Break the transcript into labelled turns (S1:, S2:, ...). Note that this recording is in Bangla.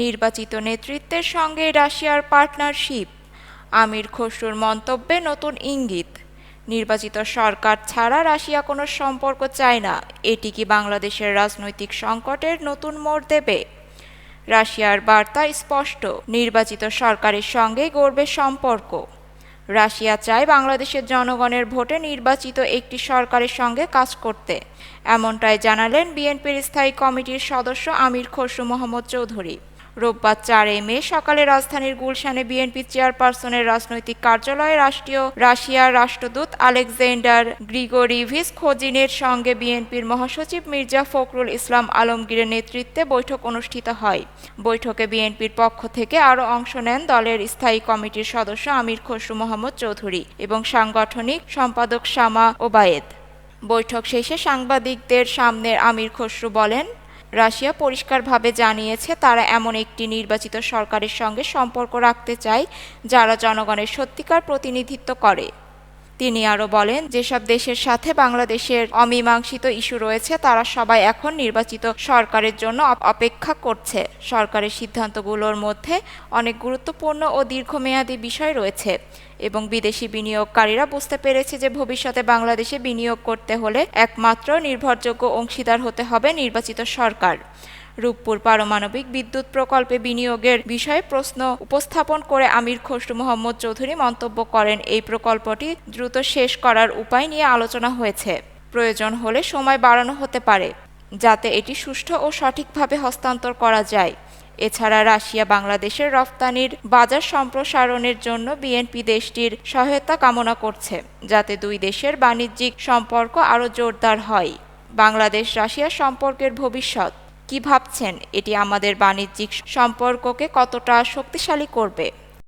S1: নির্বাচিত নেতৃত্বের সঙ্গে রাশিয়ার পার্টনারশিপ। আমির খসরুর মন্তব্যে নতুন ইঙ্গিত। নির্বাচিত সরকার ছাড়া রাশিয়া কোনো সম্পর্ক চায় না। এটি কি বাংলাদেশের রাজনৈতিক সংকটের নতুন মোড় দেবে? রাশিয়ার বার্তা স্পষ্ট, নির্বাচিত সরকারের সঙ্গে গড়বে সম্পর্ক। রাশিয়া চায় বাংলাদেশের জনগণের ভোটে নির্বাচিত একটি সরকারের সঙ্গে কাজ করতে। এমনটাই জানালেন বিএনপির স্থায়ী কমিটির সদস্য আমির খসরু মোহাম্মদ চৌধুরী। রোববার চারই মে সকালে রাজধানীর গুলশানে বিএনপি চেয়ারপারসনের রাজনৈতিক কার্যালয়ে রাষ্ট্রীয় রাশিয়ার রাষ্ট্রদূত আলেকজান্ডার গ্রিগোরিভিস খোজিনের সঙ্গে বিএনপির মহাসচিব মির্জা ফখরুল ইসলাম আলমগীরের নেতৃত্বে বৈঠক অনুষ্ঠিত হয়। বৈঠকে বিএনপির পক্ষ থেকে আরও অংশ নেন দলের স্থায়ী কমিটির সদস্য আমির খসরু মোহাম্মদ চৌধুরী এবং সাংগঠনিক সম্পাদক শামা ওবায়েদ। বৈঠক শেষে সাংবাদিকদের সামনে আমির খসরু বলেন রাশিয়া পরিষ্কারভাবে জানিয়েছে তারা এমন একটি নির্বাচিত সরকারের সঙ্গে সম্পর্ক রাখতে চায় যারা জনগণের সত্যিকার প্রতিনিধিত্ব করে। তিনি আরও বলেন, যেসব দেশের সাথে বাংলাদেশের অমীমাংসিত ইস্যু রয়েছে, তারা সবাই এখন নির্বাচিত সরকারের জন্য অপেক্ষা করছে। সরকারের সিদ্ধান্তগুলোর মধ্যে অনেক গুরুত্বপূর্ণ ও দীর্ঘমেয়াদী বিষয় রয়েছে এবং বিদেশি বিনিয়োগকারীরা বুঝতে পেরেছে যে ভবিষ্যতে বাংলাদেশে বিনিয়োগ করতে হলে একমাত্র নির্ভরযোগ্য অংশীদার হতে হবে নির্বাচিত সরকার। রূপপুর পারমাণবিক বিদ্যুৎ প্রকল্পে বিনিয়োগের বিষয়ে প্রশ্ন উপস্থাপন করে আমির খসরু মোহাম্মদ চৌধুরী মন্তব্য করেন। এই প্রকল্পটি দ্রুত শেষ করার উপায় নিয়ে আলোচনা হয়েছে। প্রয়োজন হলে সময় বাড়ানো হতে পারে, যাতে এটি সুষ্ঠু ও সঠিকভাবে হস্তান্তর করা যায়। এছাড়া রাশিয়া বাংলাদেশের রফতানির বাজার সম্প্রসারণের জন্য বিএনপি দেশটির সহায়তা কামনা করছে, যাতে দুই দেশের বাণিজ্যিক সম্পর্ক আরও জোরদার হয়। বাংলাদেশ রাশিয়া সম্পর্কের ভবিষ্যৎ। কি ভাবছেন? এটি আমাদের বাণিজ্যিক সম্পর্ককে কতটা শক্তিশালী করবে?